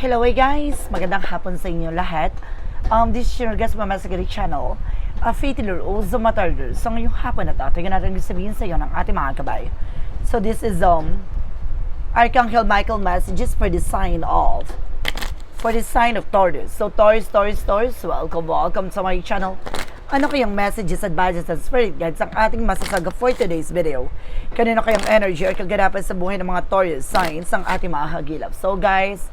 Hello hey guys! Magandang hapon sa inyo lahat. Um, this is your guest Mama Sagari Channel. A fatal rules the matter. So ngayong hapon na to, tingnan natin sabihin sa iyo ng ating mga kabay. So this is um Archangel Michael messages for the sign of for the sign of Taurus. So Taurus, Taurus, Taurus, welcome, welcome to my channel. Ano kayang messages, advices, and spirit guides ang ating masasaga for today's video? Kanino kayang energy or kaganapan sa buhay ng mga Taurus signs ang ating mga hagilap? So guys,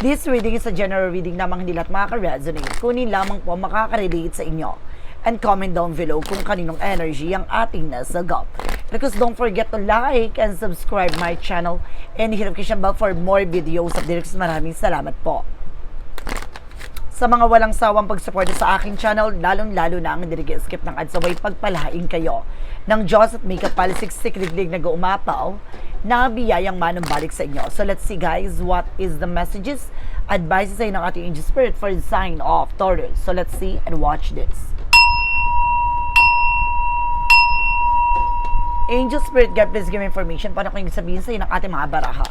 this reading is a general reading lamang hindi lahat makaka-resonate. Kunin lamang po ang makaka-relate sa inyo. And comment down below kung kaninong energy ang ating nasagap. Because don't forget to like and subscribe my channel and hit notification bell for more videos updates. Maraming salamat po sa mga walang sawang pagsuporta sa aking channel, lalong-lalo na ang hindi skip ng ads away pagpalain kayo ng Diyos at may kapalisik sikliglig na guumapaw na biyayang manumbalik sa inyo. So let's see guys, what is the messages, advices sa ng ating angel spirit for the sign of Taurus. So let's see and watch this. Angel Spirit God, please give me information paano ko yung sabihin sa ng ating mga baraha.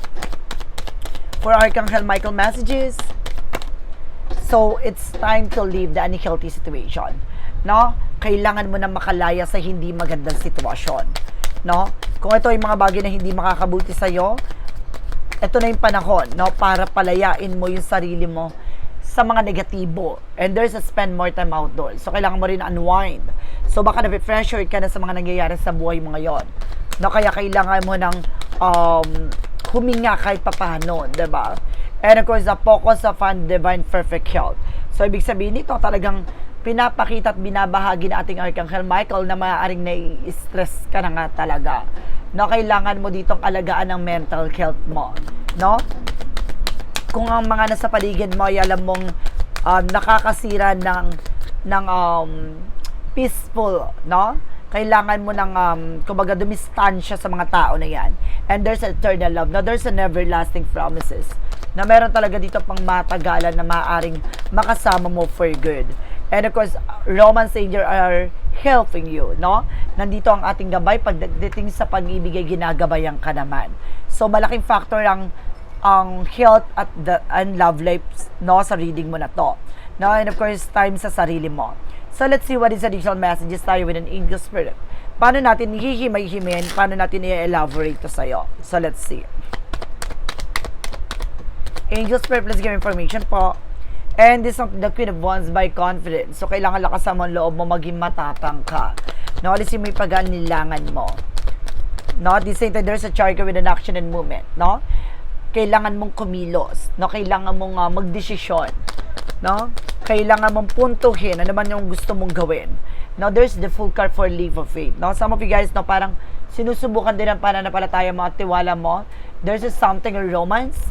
For Archangel Michael messages, So, it's time to leave the unhealthy situation. No? Kailangan mo na makalaya sa hindi magandang sitwasyon. No? Kung ito yung mga bagay na hindi makakabuti sa'yo, ito na yung panahon, no? Para palayain mo yung sarili mo sa mga negatibo. And there's a spend more time outdoors. So, kailangan mo rin unwind. So, baka na-pressure ka na sa mga nangyayari sa buhay mo ngayon. No? Kaya kailangan mo ng um, huminga kahit papano, ba? And of course, the focus of on divine perfect health. So, ibig sabihin nito, talagang pinapakita at binabahagi na ating Archangel Michael na maaaring nai-stress ka na nga talaga. No, kailangan mo ditong alagaan ang mental health mo. No? Kung ang mga nasa paligid mo ay alam mong um, nakakasira ng, ng um, peaceful, no? kailangan mo ng, um, kumbaga, dumistansya sa mga tao na yan. And there's eternal love. Now, there's an everlasting promises na meron talaga dito pang matagalan na maaaring makasama mo for good. And of course, Romance angel are helping you, no? Nandito ang ating gabay pagdating sa pag-ibig ay ginagabayan ka naman. So, malaking factor ang ang health at the and love life no sa reading mo na to. No, and of course, time sa sarili mo. So let's see what is additional messages tayo with an angel spirit. Paano natin hihimay-himayin? Paano natin i-elaborate to sa'yo? So let's see. Angel spirit, please give information po. And this is the Queen of Wands by confidence. So kailangan lakasan mo ang loob mo, maging matapang ka. No, alisin mo yung pag-anilangan mo. No, at the there's a charger with an action and movement. No? Kailangan mong kumilos. No? Kailangan mong uh, magdesisyon. No? kailangan mong puntuhin ano man yung gusto mong gawin. Now, there's the full card for leap of faith. No? Some of you guys, no, parang sinusubukan din ang pananampalataya mo at tiwala mo. There's a something in romance.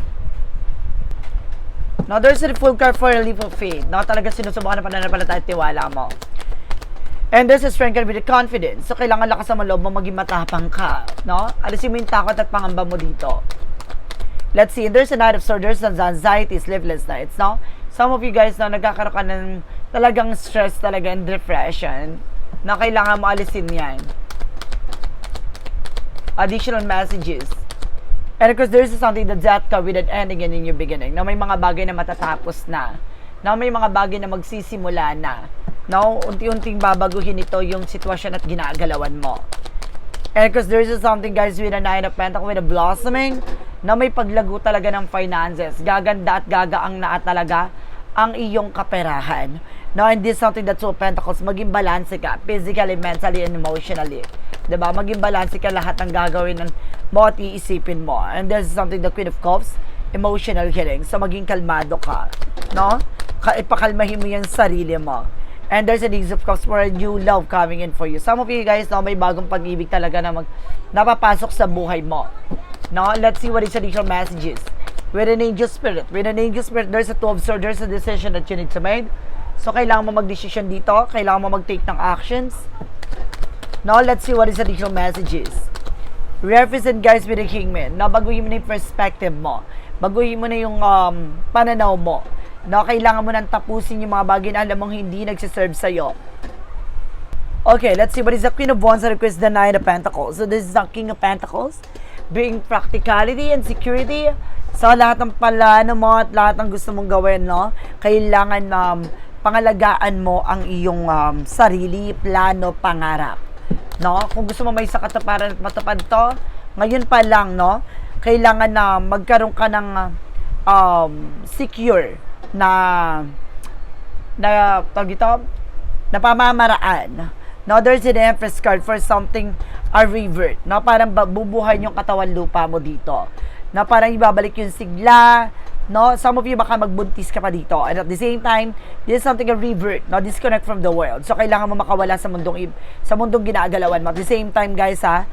No, there's a full card for a leap of faith. No, talaga sinusubukan ang pananampalataya at tiwala mo. And there's a strength with the confidence. So, kailangan lakas mo loob mo maging matapang ka. No? Alisin mo yung takot at pangamba mo dito. Let's see. There's a night of swords. There's an anxiety, sleepless nights. No? some of you guys na nagkakaroon ka ng talagang stress talaga and depression na kailangan mo alisin yan. Additional messages. And of course, there's something that that ka with an ending and a new beginning. Na may mga bagay na matatapos na. Na may mga bagay na magsisimula na. No, unti-unting babaguhin ito yung sitwasyon at ginagalawan mo. And because there's something guys with a nine of pentacles with a blossoming na may paglago talaga ng finances. Gaganda at gagaang na talaga ang iyong kaperahan. No, and this is something that's so pentacles, maging balance ka, physically, mentally, and emotionally. Ba Maging balance ka lahat ng gagawin ng mo at iisipin mo. And this is something the Queen of Cups, emotional healing. So, maging kalmado ka. No? Ka ipakalmahin mo yung sarili mo. And there's an Ace of Cups for a new love coming in for you. Some of you guys, no, may bagong pag-ibig talaga na mag, napapasok sa buhay mo. No? Let's see what is additional messages with an angel spirit. With an angel spirit, there's a two of swords, there's a decision that you need to make. So, kailangan mo mag-decision dito. Kailangan mo mag-take ng actions. Now, let's see what is additional messages. Represent guys with the kingman. Now, baguhin mo na yung perspective mo. Baguhin mo na yung um, pananaw mo. Now, kailangan mo nang tapusin yung mga bagay na alam mong hindi nagsiserve sa'yo. Okay, let's see what is the Queen of Wands that requires the Nine of Pentacles. So, this is the King of Pentacles being practicality and security sa lahat ng plano mo at lahat ng gusto mong gawin, no? Kailangan um, pangalagaan mo ang iyong um, sarili, plano, pangarap. No? Kung gusto mo may sa katuparan at matupad to, ngayon pa lang, no? Kailangan na magkaroon ka ng um, secure na na tawag ito, na pamamaraan. No, there's an Empress card for something a revert. No, parang bubuhay yung katawan lupa mo dito. No, parang ibabalik yung sigla. No, some of you baka magbuntis ka pa dito. And at the same time, this is something a revert. No, disconnect from the world. So, kailangan mo makawala sa mundong, sa mundong ginagalawan mo. At the same time, guys, ha,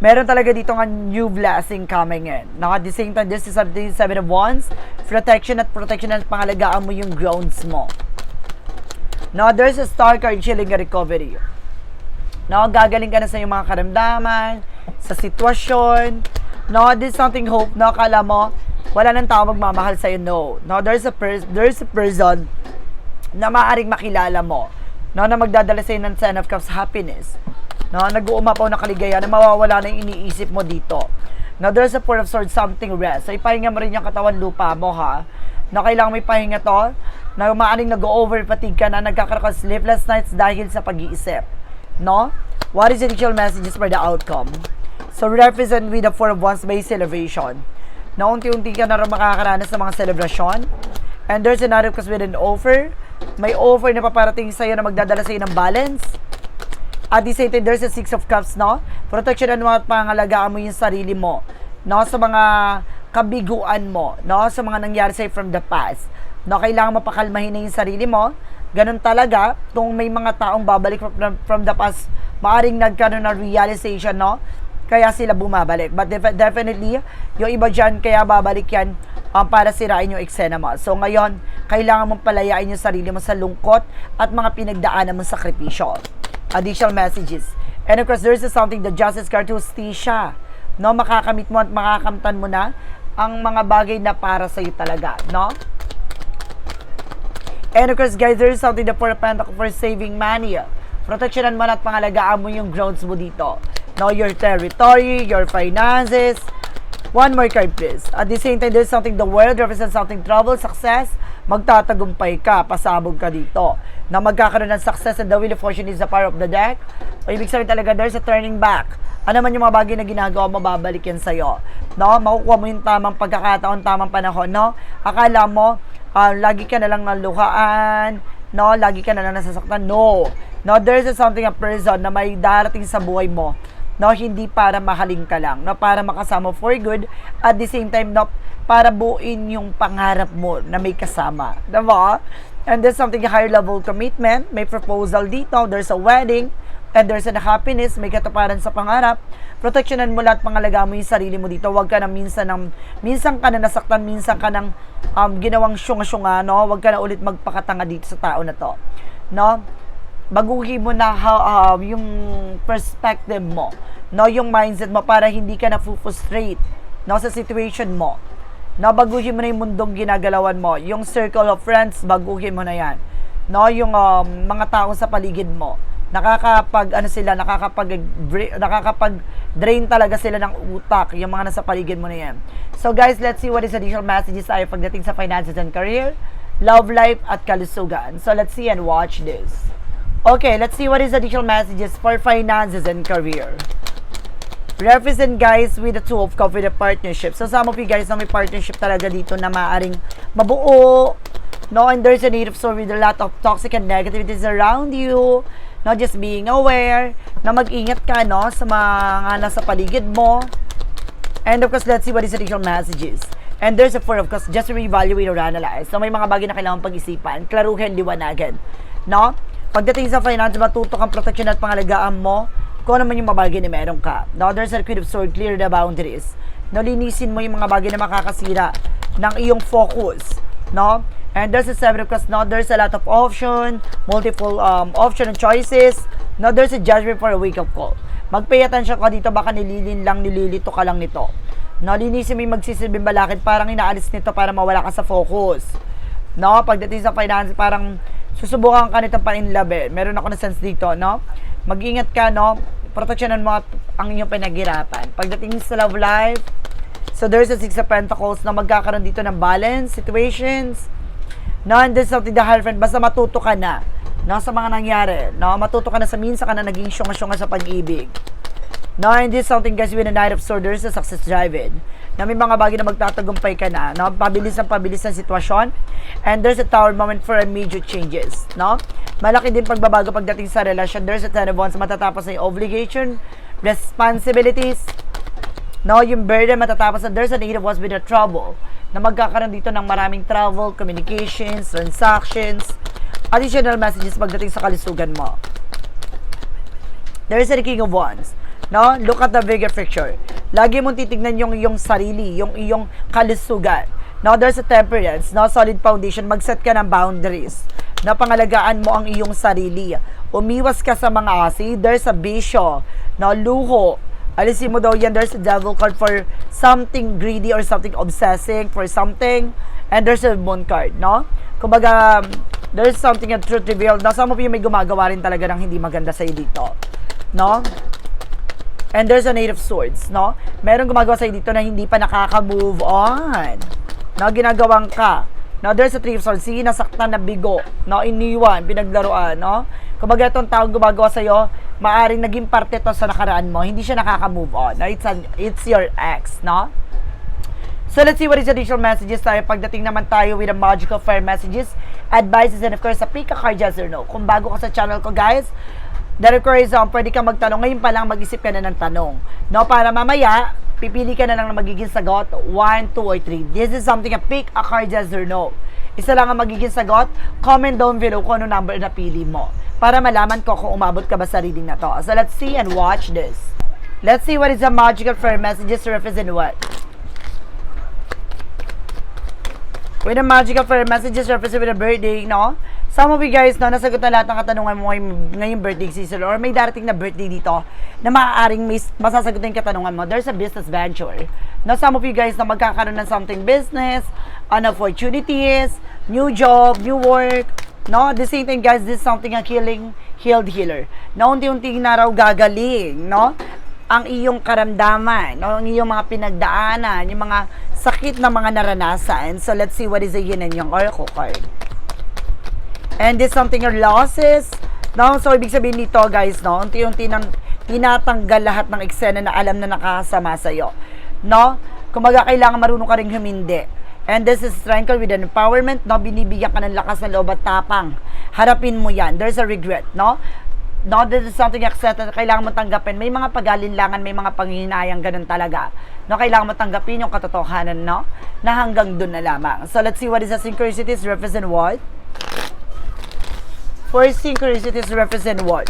meron talaga dito nga new blessing coming in. No, at the same time, this is something seven of wands, protection at protection at pangalagaan mo yung grounds mo. No, there's a star card chilling recovery. No, gagaling ka na sa iyong mga karamdaman, sa sitwasyon. No, this is something hope. No, kala mo, wala nang tao magmamahal sa iyo. No. No, there's a pers- there's a person na maaring makilala mo. No, na magdadala sa iyo ng sign of happiness. No, nag-uumapaw na kaligayahan na mawawala na yung iniisip mo dito. Now, there's a four of swords, something rest. So, ipahinga mo rin yung katawan lupa mo, ha? Na kailangan may pahinga to, na maaring nag-over fatigue ka na, nagkakaroon ka ng sleepless nights dahil sa pag-iisip. No? What is the initial messages for the outcome? So, represent with the four of wands by celebration. Na unti-unti ka na rin makakaranas ng mga celebration. And there's another because with an offer. May offer na paparating sa'yo na magdadala sa'yo ng balance. At the same time, there's a Six of Cups, no? Protection mo at pangalagaan mo yung sarili mo, no? Sa mga kabiguan mo, no? Sa mga nangyari sa'yo from the past. No, kailangan mo pakalmahin na yung sarili mo. Ganun talaga, kung may mga taong babalik from, from the past, maaring nagkaroon ng realization, no? Kaya sila bumabalik. But def- definitely, yung iba dyan, kaya babalik yan um, para sirain yung eksena mo. So ngayon, kailangan mong palayain yung sarili mo sa lungkot at mga pinagdaanan mong sakripisyo additional messages. And of course, there's a something the justice card justisya. No, makakamit mo at makakamtan mo na ang mga bagay na para sa iyo talaga, no? And of course, guys, there is something the four of pentacles for saving money. Proteksyonan mo na at pangalagaan mo yung grounds mo dito. No, your territory, your finances. One more card, please. At the same time, there's something the world represents something trouble, success. Magtatagumpay ka, pasabog ka dito na magkakaroon ng success and the wheel of fortune is the power of the deck. O ibig sabihin talaga, there's a turning back. Ano man yung mga bagay na ginagawa mo, babalik yan sa'yo. No? Makukuha mo yung tamang pagkakataon, tamang panahon, no? Akala mo, ah, lagi ka na lang naluhaan, no? Lagi ka na lang nasasaktan. No. No, there's a something a person na may darating sa buhay mo. No, hindi para mahalin ka lang, no, para makasama for good at the same time no, para buuin yung pangarap mo na may kasama. Diba? And there's something higher level commitment, may proposal dito, there's a wedding, and there's a happiness, may katuparan sa pangarap. Proteksyonan mo lahat, pangalaga mo yung sarili mo dito. Huwag ka na minsan ng, minsan ka na nasaktan, minsan ka ng um, ginawang syunga-syunga, no? Huwag ka na ulit magpakatanga dito sa tao na to. No? Baguhin mo na how, um, yung perspective mo, no? Yung mindset mo para hindi ka na frustrate, no? Sa situation mo. No, baguhin mo na yung mundong ginagalawan mo. Yung circle of friends, baguhin mo na yan. No, yung um, mga tao sa paligid mo. Nakakapag, ano sila, nakakapag, nakakapag drain talaga sila ng utak, yung mga nasa paligid mo na yan. So guys, let's see what is additional messages tayo pagdating sa finances and career, love life, at kalusugan. So let's see and watch this. Okay, let's see what is additional messages for finances and career. Represent guys with the two of with a partnership. So some of you guys na may partnership talaga dito na maaring mabuo. No, and there's a need of so with a lot of toxic and negativities around you. No, just being aware na mag-ingat ka no sa mga nasa paligid mo. And of course, let's see what is additional messages. And there's a four of course, just reevaluate or analyze. So may mga bagay na kailangan pag-isipan, klaruhin, liwanagan. No? Pagdating sa finance, matuto kang protection at pangalagaan mo kung ano man yung mga bagay na meron ka. There's a queen of sword, clear the boundaries. No, linisin mo yung mga bagay na makakasira ng iyong focus. No? And there's a seven cups. No, there's a lot of option, multiple um, option and choices. No, there's a judgment for a wake-up call. Mag-pay attention ka dito, baka nililin lang, nililito ka lang nito. No, linisin mo yung magsisilbing balakid, parang inaalis nito para mawala ka sa focus. No, pagdating sa finance, parang susubukan ka nitong pa-inlove eh. Meron ako na sense dito, no? Mag-ingat ka, no? proteksyonan mo ang inyong pinaghirapan. Pagdating sa love life, so there's a Six of Pentacles na magkakaroon dito ng balance situations. No, and there's something the friend, basta matuto ka na no, sa mga nangyari. No, matuto ka na sa minsan ka na naging syunga-syunga sa pag-ibig. No, and this is something guys with a Knight of Swords, there's a success drive-in. Na may mga bagay na magtatagumpay ka na, no? Pabilis ang pabilis ng sitwasyon. And there's a tower moment for major changes, no? Malaki din pagbabago pagdating sa relasyon. There's a ten of wands, matatapos na yung obligation, responsibilities, no? Yung burden matatapos na there's an eight of wands with a trouble. Na magkakaroon dito ng maraming travel, communications, transactions, additional messages pagdating sa kalusugan mo. There is a King of Wands. No? Look at the bigger picture. Lagi mong titignan yung iyong sarili, yung iyong kalusugan. No, there's a temperance, no, solid foundation. Mag-set ka ng boundaries. No, pangalagaan mo ang iyong sarili. Umiwas ka sa mga asi. There's a bisyo, no, luho. Alisin mo daw yan. There's a devil card for something greedy or something obsessing for something. And there's a moon card, no? Kumbaga, there's something a truth revealed. No, some of you may gumagawa rin talaga ng hindi maganda sa'yo dito. No? And there's a Eight of Swords, no? Meron gumagawa sa'yo dito na hindi pa nakaka-move on. No, ginagawang ka. No, there's a Three of Swords. Sige, nasaktan na bigo. No, iniwan, pinaglaruan, no? Kumbaga itong taong gumagawa sa'yo, maaring naging parte to sa nakaraan mo. Hindi siya nakaka-move on. No? It's, an, it's your ex, no? So let's see what is additional messages tayo. Pagdating naman tayo with the magical fire messages, advices, and of course, a pick a card yes or no. Kung bago ka sa channel ko, guys, the requires um, pwede ka magtanong. Ngayon pa lang, mag-isip ka na ng tanong. No, para mamaya, pipili ka na lang ng magiging sagot. 1, 2, or 3. This is something a pick a card yes or no. Isa lang ang magiging sagot. Comment down below kung ano number na pili mo. Para malaman ko kung umabot ka ba sa reading na to. So let's see and watch this. Let's see what is the magical fire messages represent what. With the magical fire messages represent with a birthday, no? Some of you guys, no, nasagot na lahat ng katanungan mo ngayong, ngayong birthday season or may darating na birthday dito na maaaring may masasagot yung katanungan mo. There's a business venture. No, some of you guys na magkakaroon ng something business, an opportunities, new job, new work, no? At the same time, guys, this is something a healing, healed healer. Na unti-unti na raw gagaling, no? ang iyong karamdaman, no? ang iyong mga pinagdaanan, yung mga sakit na mga naranasan. So, let's see what is the yin and yang oracle card. And this something your losses. No? So, ibig sabihin nito, guys, no? unti-unti nang tinatanggal lahat ng eksena na alam na nakasama sa'yo. No? Kumaga, kailangan marunong ka rin humindi. And this is strength with an empowerment, no? Binibigyan ka ng lakas ng loob at tapang. Harapin mo yan. There's a regret, no? No, this is something accepted kailangan mo tanggapin. May mga pagalinlangan, may mga panghihinayang ganun talaga. No, kailangan mo tanggapin yung katotohanan, no? Na hanggang dun na lamang. So, let's see what is the synchronicities represent what? For synchronicities represent what?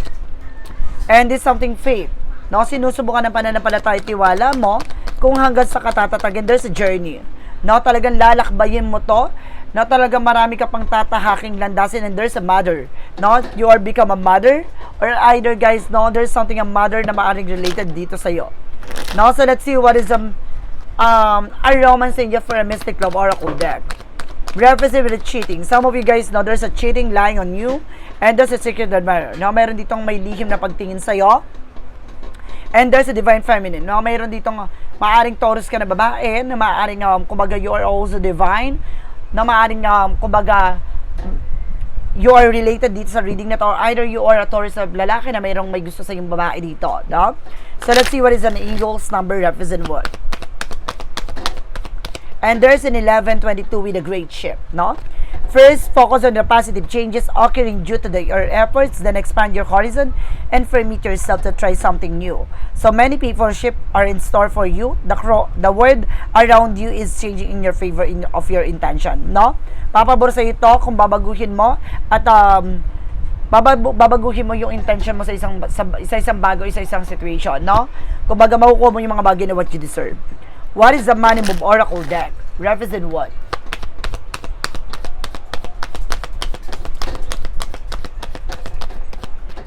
And this something faith. No, sinusubukan ng pananampalataya tiwala mo kung hanggang sa katatatagin, there's a journey. No, talagang lalakbayin mo to no talagang marami ka pang tatahaking landasin and there's a mother no you are become a mother or either guys no there's something a mother na maaring related dito sa iyo no so let's see what is um um a romance angel for a mystic love oracle deck represent with cheating some of you guys know there's a cheating lying on you and there's a secret admirer no meron ditong may lihim na pagtingin sa iyo And there's a divine feminine. No, mayroon ditong uh, maaring Taurus ka na babae, na maaring um, kumbaga you are also divine, na maaring um, kumbaga you are related dito sa reading na to either you are a Taurus of lalaki na mayroong may gusto sa yung babae dito, no? So let's see what is an angel's number represent what. And there's an 1122 with a great ship, no? First, focus on the positive changes occurring due to the, your efforts, then expand your horizon and permit yourself to try something new. So many people ship are in store for you. The cro- the world around you is changing in your favor in, of your intention, no? Papabor sa ito kung babaguhin mo at um, babagu- babaguhin mo yung intention mo sa isang sa, sa isang bago, isa isang situation, no? Kumbaga makukuha mo yung mga bagay na what you deserve. What is the money move oracle deck? Represent what?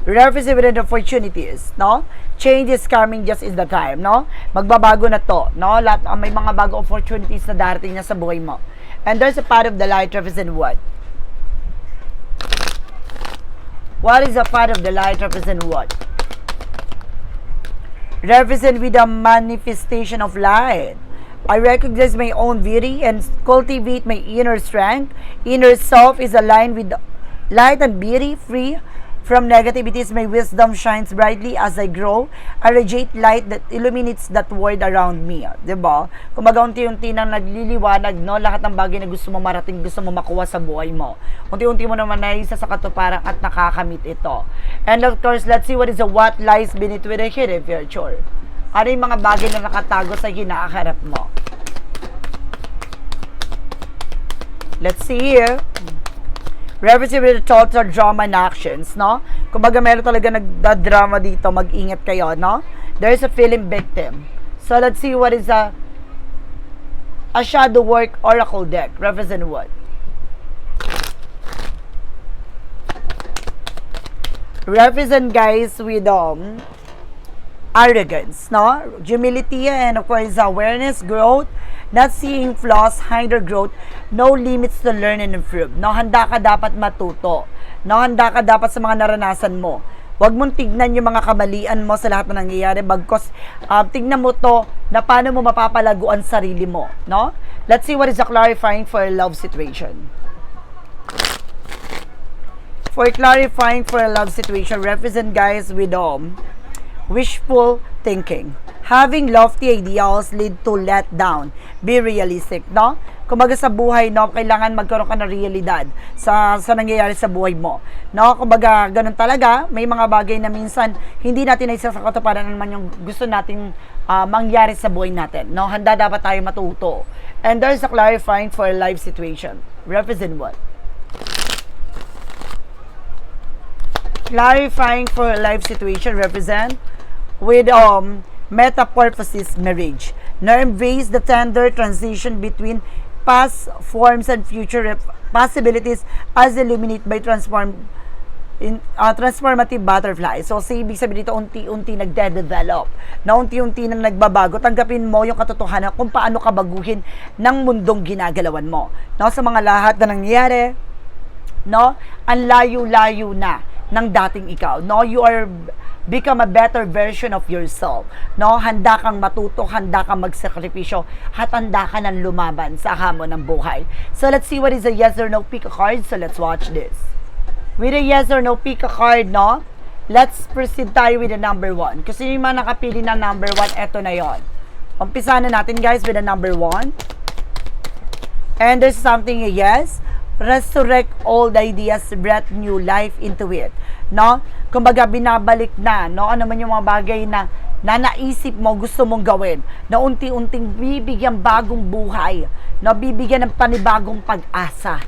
Represent with opportunities, no? Change is coming just in the time, no? Magbabago na to, no? Lahat, uh, may mga bago opportunities na darating na sa buhay mo. And there's a part of the light represent what? What is a part of the light represent what? represent with the manifestation of light. I recognize my own beauty and cultivate my inner strength. Inner self is aligned with light and beauty, free from negativities. My wisdom shines brightly as I grow. I radiate light that illuminates that world around me. ba? Kumaga unti-unti nang nagliliwanag, no? Lahat ng bagay na gusto mo marating, gusto mo makuha sa buhay mo. Unti-unti mo naman na isa sa katuparan at nakakamit ito. And of course, let's see what is the what lies beneath with the hidden future. Ano yung mga bagay na nakatago sa hinaharap mo? Let's see here. Represent with the total drama and actions, no? Kumbaga meron talaga nagda-drama dito, mag-ingat kayo, no? There's a feeling victim. So let's see what is a a shadow work oracle deck. Represent what? Represent guys with um arrogance, no? Humility and of course awareness, growth, not seeing flaws, hinder growth, no limits to learn and improve. No, handa ka dapat matuto. No, handa ka dapat sa mga naranasan mo. Huwag mong tignan yung mga kamalian mo sa lahat na nangyayari bagkos um, tignan mo to na paano mo mapapalaguan sarili mo, no? Let's see what is the clarifying for a love situation. For clarifying for a love situation, represent guys with um, wishful thinking. Having lofty ideals lead to let down. Be realistic, no? Kumbaga sa buhay, no, kailangan magkaroon ka ng realidad sa, sa nangyayari sa buhay mo. No, kumbaga, ganun talaga. May mga bagay na minsan hindi natin na isa sa katuparan naman yung gusto nating ah, mangyari sa buhay natin. No, handa dapat tayo matuto. And there's a clarifying for a life situation. Represent what? clarifying for a life situation represent with um metapurposes marriage. Now embrace the tender transition between past forms and future possibilities as illuminate by transform in uh, transformative butterfly. So, sa ibig sabihin dito, unti-unti nagde-develop. Na unti-unti nang nagbabago. Tanggapin mo yung katotohanan kung paano ka baguhin ng mundong ginagalawan mo. No, sa mga lahat na nangyayari, no? Ang layo-layo na ng dating ikaw. No, you are become a better version of yourself. No, handa kang matuto, handa kang magsakripisyo, at handa ka nang lumaban sa hamon ng buhay. So let's see what is a yes or no pick a card. So let's watch this. With a yes or no pick a card, no? Let's proceed tayo with the number one. Kasi yung mga nakapili ng number one, eto na yon. Umpisa na natin guys with the number one. And there's something a yes. Resurrect old ideas, breath new life into it. No? Kumbaga, binabalik na, no? Ano man yung mga bagay na na naisip mo, gusto mong gawin, na unti-unting bibigyan bagong buhay, no? Bibigyan ng panibagong pag-asa,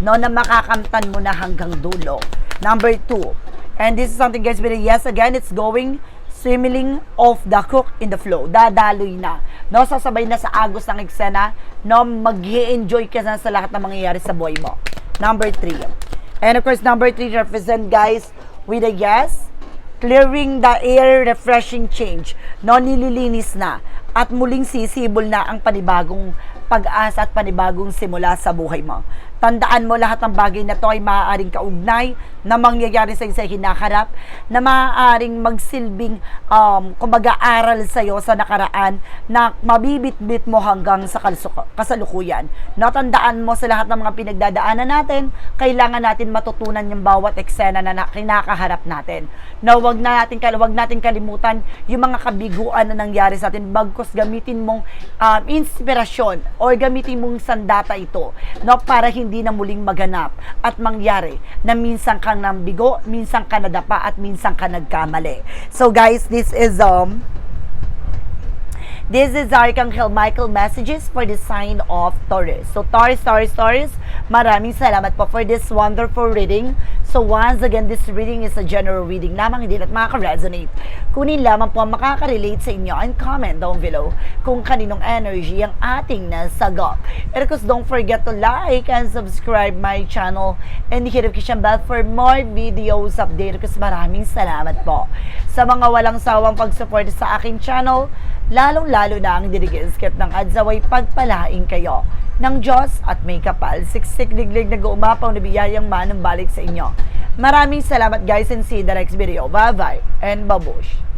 no? Na makakamtan mo na hanggang dulo. Number two, and this is something guys, a yes again, it's going swimming off the cook in the flow. Dadaloy na. No, sasabay na sa agos ng eksena. No, mag enjoy ka na sa lahat ng mangyayari sa buhay mo. Number three. And of course, number three represent guys with a yes. Clearing the air, refreshing change. No, nililinis na. At muling sisibol na ang panibagong pag-asa at panibagong simula sa buhay mo. Tandaan mo lahat ng bagay na to ay maaaring kaugnay na mangyayari sa isa hinaharap, na maaaring magsilbing um, kumbaga aral sa iyo sa nakaraan na mabibit-bit mo hanggang sa kasalukuyan. Natandaan mo sa lahat ng mga pinagdadaanan natin, kailangan natin matutunan yung bawat eksena na, na kinakaharap natin. Na wag na natin wag natin kalimutan yung mga kabiguan na nangyari sa atin bagkos gamitin mong um, inspirasyon or gamitin mong sandata ito no para hindi na muling maganap at mangyari na minsan kang nambigo, minsan ka nadapa at minsan ka nagkamali. So guys, this is um This is Archangel Michael messages for the sign of Taurus. So Taurus, Taurus, Taurus, maraming salamat po for this wonderful reading. So once again, this reading is a general reading lamang, hindi na't makaka-resonate. Kunin lamang po ang makaka-relate sa inyo and comment down below kung kaninong energy ang ating nasagop. And of course, don't forget to like and subscribe my channel and hit the notification bell for more videos update. Kasi maraming salamat po sa mga walang sawang pag-support sa aking channel lalong-lalo na ang dirigenskit ng Adzaway pagpalaing kayo ng Diyos at may kapal, siksik liglig nag-uumapaw na biyayang manang balik sa inyo. Maraming salamat guys and see you in the next video. Bye-bye and babush!